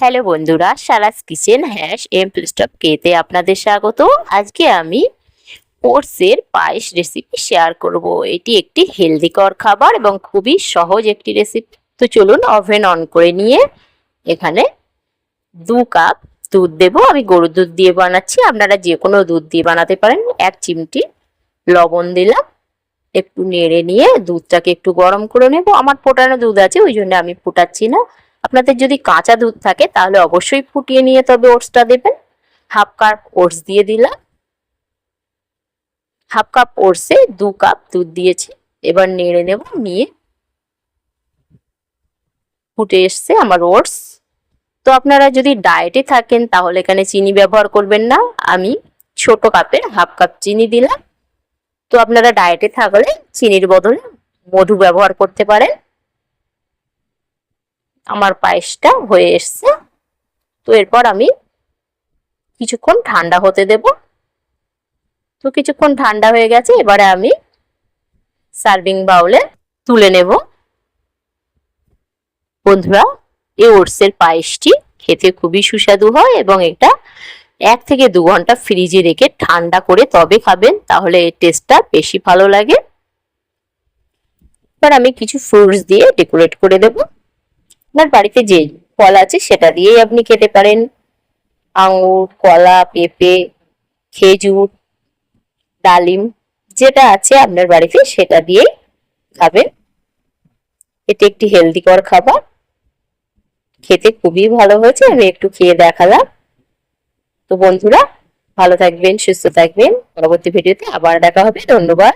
Hello বন্ধুরা, সারাস kitchen hash এম স্টপ কেতে আপনাদের স্বাগত। আজকে আমি ওটসের পায়েস রেসিপি শেয়ার করব। এটি একটি হেলদিকর খাবার এবং খুবই সহজ একটি রেসিপি তো চলুন ওভেন অন করে নিয়ে এখানে দু কাপ দুধ দেব। আমি গরুর দুধ দিয়ে বানাচ্ছি। আপনারা যে কোনো দুধ দিয়ে বানাতে পারেন। এক চিমটি লবণ দিলাম। একটু নেড়ে নিয়ে দুধটাকে একটু গরম করে নেব। আমার ফোটানো দুধ আছে, ওই জন্য আমি ফোটাচ্ছি না। আপনাদের যদি কাঁচা দুধ থাকে, তাহলে অবশ্যই ফুটিয়ে নিয়ে তবে ওটসটা দেবেন। হাফ কাপ ওটস দিয়ে দিলাম। হাফ কাপ ওটসে দু কাপ দুধ দিয়েছি। এবার নেড়ে নেব, নিয়ে ফুটে এসছে আমার ওটস। তো আপনারা যদি ডায়েটে থাকেন, তাহলে এখানে চিনি ব্যবহার করবেন না। আমি ছোট কাপের হাফ কাপ চিনি দিলাম। তো আপনারা ডায়েটে থাকলে চিনির বদলে মধু ব্যবহার করতে পারেন। আমার পায়েসটা হয়ে এসছে। তো এরপর আমি কিছুক্ষণ ঠান্ডা হতে দেব। তো কিছুক্ষণ ঠান্ডা হয়ে গেছে, এবারে আমি সার্ভিং বাউলে তুলে নেব। বন্ধুরা এই ওটসের পায়েসটি খেতে খুবই সুস্বাদু হয় এবং এটা এক থেকে দু ঘণ্টা ফ্রিজে রেখে ঠান্ডা করে তবে খাবেন, তাহলে এর টেস্টটা বেশি ভালো লাগে। এবার আমি কিছু ফ্রুটস দিয়ে ডেকোরেট করে দেবো। আপনার বাড়িতে যে ফল আছে সেটা দিয়েই আপনি খেতে পারেন। আঙুর, কলা, পেঁপে, খেজুর, ডালিম, যেটা আছে আপনার বাড়িতে সেটা দিয়েই খাবেন। এটি একটি হেলদিকর খাবার। খেতে খুবই ভালো হয়েছে, আমি একটু খেয়ে দেখালাম। তো বন্ধুরা, ভালো থাকবেন, সুস্থ থাকবেন। পরবর্তী ভিডিওতে আবার দেখা হবে। ধন্যবাদ।